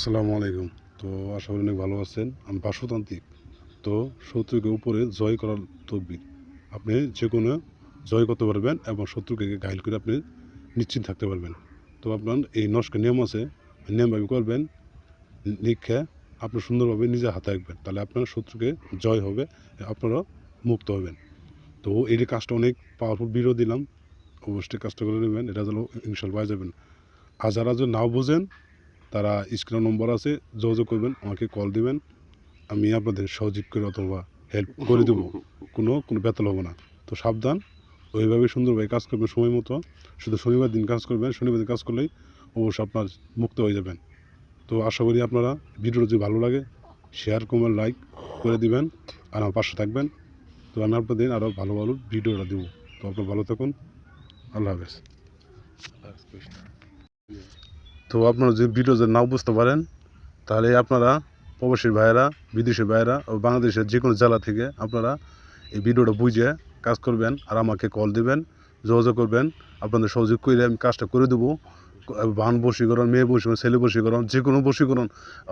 আসসালামু আলাইকুম। তো আশা করি অনেক ভালো আছেন। আমি বাসুতান্ত্রিক তো শত্রুকে উপরে জয় করার তদবির আপনি যে কোনো জয় করতে পারবেন এবং শত্রুকে ঘাইল করে আপনি নিশ্চিন্ত থাকতে পারবেন। তো আপনার এই নস্কের নিয়ম আছে নিয়মভাবে করবেন, লিখে আপনি সুন্দরভাবে নিজে হাতে রাখবেন। তাহলে আপনার শত্রুকে জয় হবে, আপনারা মুক্ত হবেন। তো এই কাজটা অনেক পাওয়ারফুল ভিডিও দিলাম। অবশ্যই কাজটা করে নেবেন, এটা যেন ইনশাল পাই যাবেন আর যারা যদি নাও বোঝেন তারা স্ক্রিন নম্বর আছে, যোগাযোগ করবেন, আমাকে কল দিবেন। আমি আপনাদের সহযোগ করে অথবা হেল্প করে দেবো। কোনো কোনো বেতন হবে না। তো সাবধান, ওইভাবে সুন্দরভাবে কাজ করবেন সময় মতো। শুধু শনিবার দিন কাজ করবেন, শনিবার দিন কাজ করলেই অবশ্য আপনার মুক্ত হয়ে যাবেন। তো আশা করি আপনারা ভিডিওটা যদি ভালো লাগে শেয়ার কমেন্ট লাইক করে দিবেন আর আমার পাশে থাকবেন। তো আমি আপনাদের আরও ভালো ভালো ভিডিওটা দেবো। তো আপনার ভালো থাকুন। আল্লাহ হাফেজ। তো আপনারা যদি ভিডিও যদি নাও বুঝতে পারেন, তাহলে আপনারা প্রবাসীর ভাইয়েরা, বিদেশি ভাইয়েরা ও বাংলাদেশের যে কোনো জেলা থেকে আপনারা এই ভিডিওটা বুঝে কাজ করবেন আর আমাকে কল দিবেন, যোগাযোগ করবেন। আপনাদের সহযোগ করে আমি কাজটা করে দেবো। বান বশীকরণ, মেয়ে বশীকরণ, ছেলে বশীকরণ যে কোনো বশীকরণ,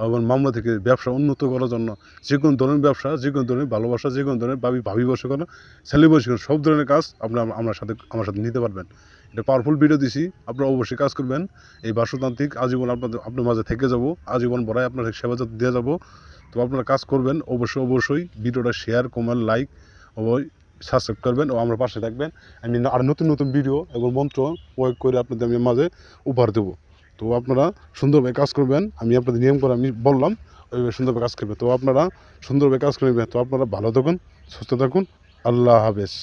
এবং মামলা থেকে ব্যবসা উন্নত করার জন্য যে কোনো ধরনের ব্যবসা যে কোনো ধরনের ভালোবাসা যে কোনো ধরনের ভাবি ভাবি বশীকরণ, ছেলে বশীকরণ, সব ধরনের কাজ আপনারা আমার সাথে আমার সাথে নিতে পারবেন। এটা পাওয়ারফুল ভিডিও দিছি, আপনারা অবশ্যই কাজ করবেন। এই বাসুতান্ত্রিক আজীবন আপনাদের আপনার মাঝে থেকে যাব, আজীবন বড়াই আপনার সেবা দিয়ে যাব। তো আপনারা কাজ করবেন, অবশ্যই অবশ্যই ভিডিওটা শেয়ার কমেন্ট লাইক অবশ্যই সাবস্ক্রাইব করবেন ও আমার পাশে থাকবেন। আমি আর নতুন নতুন ভিডিও এবং মন্ত্র প্রয়োগ করে আপনাদের আমি মাঝে উপহার দেবো। তো আপনারা সুন্দরভাবে কাজ করবেন। আমি আপনাদের নিয়ম করে আমি বললাম, ওইভাবে সুন্দরভাবে কাজ করবে। তো আপনারা সুন্দরভাবে কাজ করবেন তো আপনারা ভালো থাকুন, সুস্থ থাকুন। আল্লাহ হাফেজ।